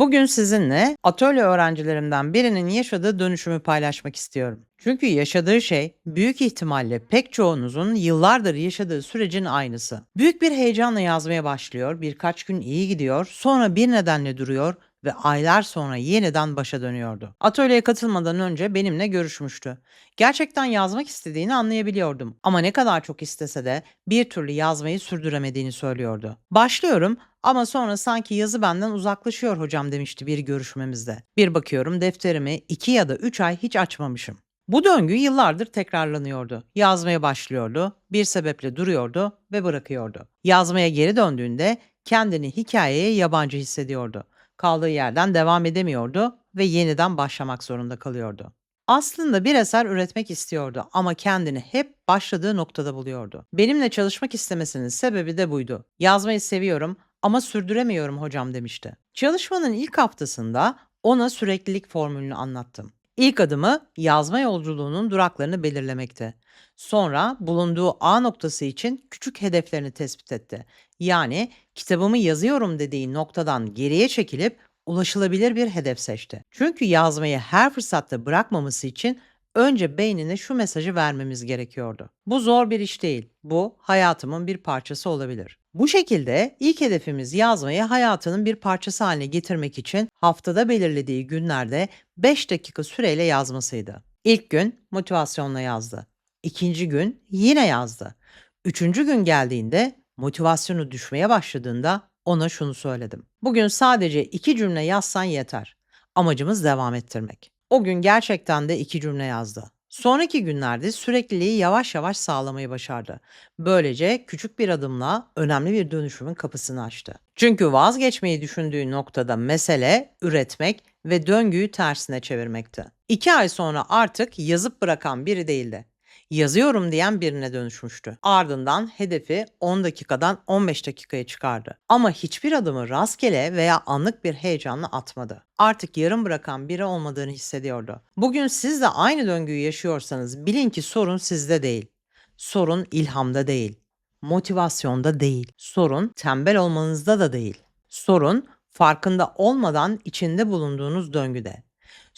Bugün sizinle atölye öğrencilerimden birinin yaşadığı dönüşümü paylaşmak istiyorum. Çünkü yaşadığı şey büyük ihtimalle pek çoğunuzun yıllardır yaşadığı sürecin aynısı. Büyük bir heyecanla yazmaya başlıyor, birkaç gün iyi gidiyor, sonra bir nedenle duruyor ve aylar sonra yeniden başa dönüyordu. Atölyeye katılmadan önce benimle görüşmüştü. Gerçekten yazmak istediğini anlayabiliyordum ama ne kadar çok istese de bir türlü yazmayı sürdüremediğini söylüyordu. Başlıyorum ama sonra sanki yazı benden uzaklaşıyor hocam demişti bir görüşmemizde. Bir bakıyorum defterimi 2 ya da 3 ay hiç açmamışım. Bu döngü yıllardır tekrarlanıyordu. Yazmaya başlıyordu, bir sebeple duruyordu ve bırakıyordu. Yazmaya geri döndüğünde kendini hikayeye yabancı hissediyordu. Kaldığı yerden devam edemiyordu ve yeniden başlamak zorunda kalıyordu. Aslında bir eser üretmek istiyordu ama kendini hep başladığı noktada buluyordu. Benimle çalışmak istemesinin sebebi de buydu. Yazmayı seviyorum ama sürdüremiyorum hocam demişti. Çalışmanın ilk haftasında ona süreklilik formülünü anlattım. İlk adımı yazma yolculuğunun duraklarını belirlemekti. Sonra bulunduğu A noktası için küçük hedeflerini tespit etti. Yani kitabımı yazıyorum dediği noktadan geriye çekilip ulaşılabilir bir hedef seçti. Çünkü yazmayı her fırsatta bırakmaması için önce beynine şu mesajı vermemiz gerekiyordu. Bu zor bir iş değil. Bu hayatımın bir parçası olabilir. Bu şekilde ilk hedefimiz yazmayı hayatının bir parçası haline getirmek için haftada belirlediği günlerde 5 dakika süreyle yazmasıydı. İlk gün motivasyonla yazdı. İkinci gün yine yazdı. Üçüncü gün geldiğinde motivasyonu düşmeye başladığında ona şunu söyledim. Bugün sadece iki cümle yazsan yeter. Amacımız devam ettirmek. O gün gerçekten de iki cümle yazdı. Sonraki günlerde sürekliliği yavaş yavaş sağlamayı başardı. Böylece küçük bir adımla önemli bir dönüşümün kapısını açtı. Çünkü vazgeçmeyi düşündüğü noktada mesele üretmek ve döngüyü tersine çevirmekti. İki ay sonra artık yazıp bırakan biri değildi yazıyorum diyen birine dönüşmüştü. Ardından hedefi 10 dakikadan 15 dakikaya çıkardı. Ama hiçbir adımı rastgele veya anlık bir heyecanla atmadı. Artık yarım bırakan biri olmadığını hissediyordu. Bugün siz de aynı döngüyü yaşıyorsanız bilin ki sorun sizde değil. Sorun ilhamda değil. Motivasyonda değil. Sorun tembel olmanızda da değil. Sorun farkında olmadan içinde bulunduğunuz döngüde.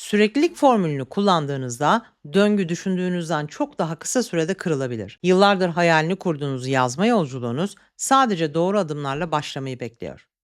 Süreklilik formülünü kullandığınızda döngü düşündüğünüzden çok daha kısa sürede kırılabilir. Yıllardır hayalini kurduğunuz yazma yolculuğunuz sadece doğru adımlarla başlamayı bekliyor.